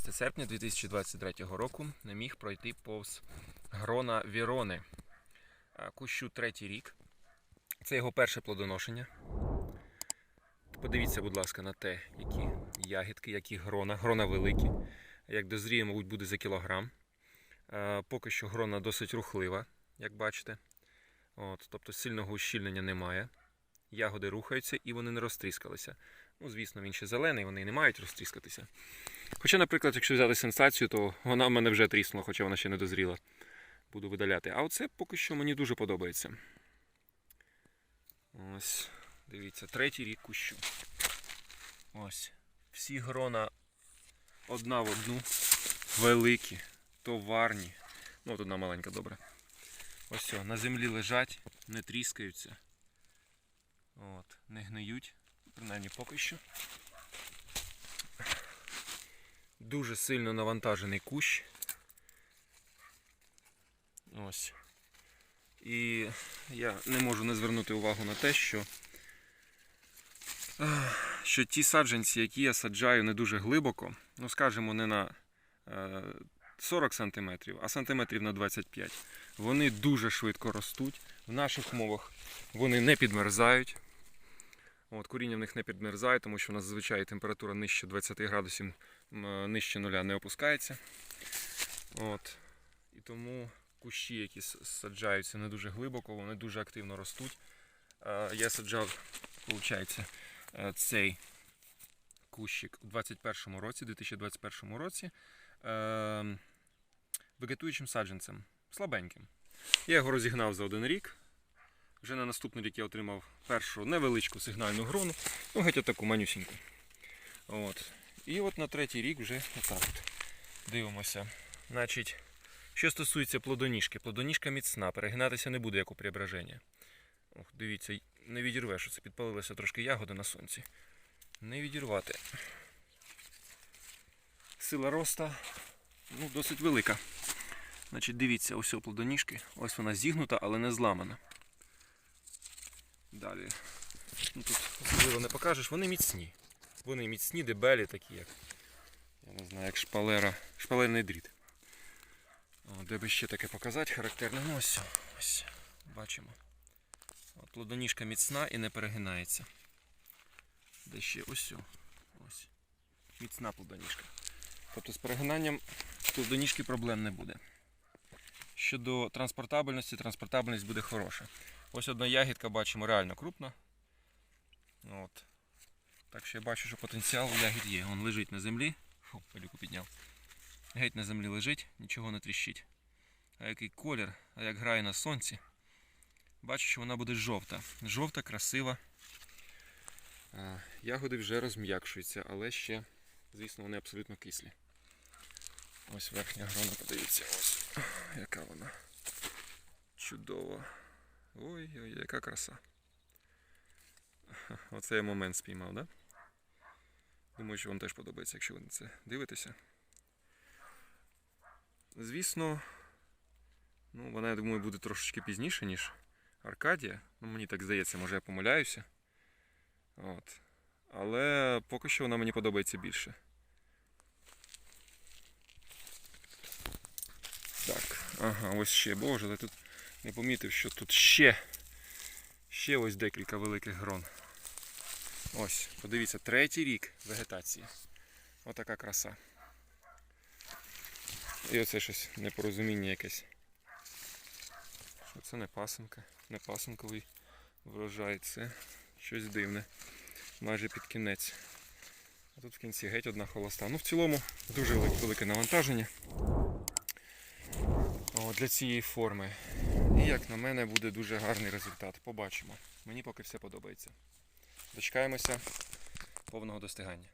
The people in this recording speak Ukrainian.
серпня 2023 року не міг пройти повз грона Вірони. Кущу третій рік. Це його перше плодоношення. Подивіться, будь ласка, на те, які ягідки, які грона. Грона великі. Як дозріє, мабуть, буде за кілограм. Поки що грона досить рухлива, як бачите. От, тобто сильного ущільнення немає. Ягоди рухаються і вони не розтріскалися. Ну, звісно, він ще зелений, вони не мають розтріскатися. Хоча, наприклад, якщо взяти сенсацію, то вона в мене вже тріснула, хоча вона ще не дозріла. Буду видаляти. А оце поки що мені дуже подобається. Ось, дивіться, третій рік кущу. Ось. Всі грона одна в одну. Великі, товарні. Ну, от одна маленька, добре. Ось все, на землі лежать, не тріскаються. От, не гниють, принаймні поки що. Дуже сильно навантажений кущ. Ось. І я не можу не звернути увагу на те, що, що ті саджанці, які я саджаю не дуже глибоко, ну скажімо, не на е, 40 см, а сантиметрів на 25 вони дуже швидко ростуть. В наших умовах вони не підмерзають. От, коріння в них не підмерзає, тому що у нас зазвичай температура нижче 20 градусів, е, нижче нуля не опускається. От. І тому кущі, які саджаються не дуже глибоко, вони дуже активно ростуть. Е, Я саджав, виходить, е, цей кущик у 21 році, 2021 році, е, вегетуючим саджанцем, слабеньким. Я його розігнав за один рік. Вже на наступний рік я отримав першу невеличку сигнальну грону, ну геть таку манюсіньку. От. І от на третій рік вже отак от. Дивимося. Значить, що стосується плодоніжки, плодоніжка міцна, перегинатися не буде, як у преображення. Ох, дивіться, не відірвеш, це підпалилася трошки ягода на сонці. Не відірвати. Сила роста ну, досить велика. Значить, дивіться, ось плодоніжки. Ось вона зігнута, але не зламана. Далі. Ну, тут особливо не покажеш, вони міцні. Вони міцні, дебелі, такі, як. Я не знаю, як шпалера. Шпалерний дріт. О, де би ще таке показати характерне. Ну ось, ось. Бачимо. От, плодоніжка міцна і не перегинається. Де ще ось. Ось. Міцна плодоніжка. Тобто з перегинанням плодоніжки проблем не буде. Щодо транспортабельності, транспортабельність буде хороша. Ось одна ягідка бачимо реально крупна. От. Так що я бачу, що потенціал у ягід є. Він лежить на землі. Фу, пилюку підняв. Геть на землі лежить, нічого не тріщить. А який колір, а як грає на сонці. Бачу, що вона буде жовта. Жовта, красива. Ягоди вже розм'якшуються, але ще, звісно, вони абсолютно кислі. Ось верхня грона, подивіться, ось яка вона. Чудова. Ой-ой, яка краса. Оце я момент спіймав, да? Думаю, що вам теж подобається, якщо ви на це дивитеся. Звісно, ну, вона, я думаю, буде трошечки пізніше, ніж Аркадія. Ну, мені так здається, може я помиляюся. От. Але поки що вона мені подобається більше. Так, ага, ось ще, боже, я тут не помітив, що тут ще, ще ось декілька великих грон. Ось, подивіться, третій рік вегетації. Отака краса. І оце щось непорозуміння якесь. Що це не пасенка, не пасенковий врожай, це щось дивне. Майже під кінець. А тут в кінці геть одна холоста. Ну в цілому дуже велике, навантаження. Для цієї форми. І як на мене буде дуже гарний результат. Побачимо. Мені поки все подобається. Дочекаємося повного достигання.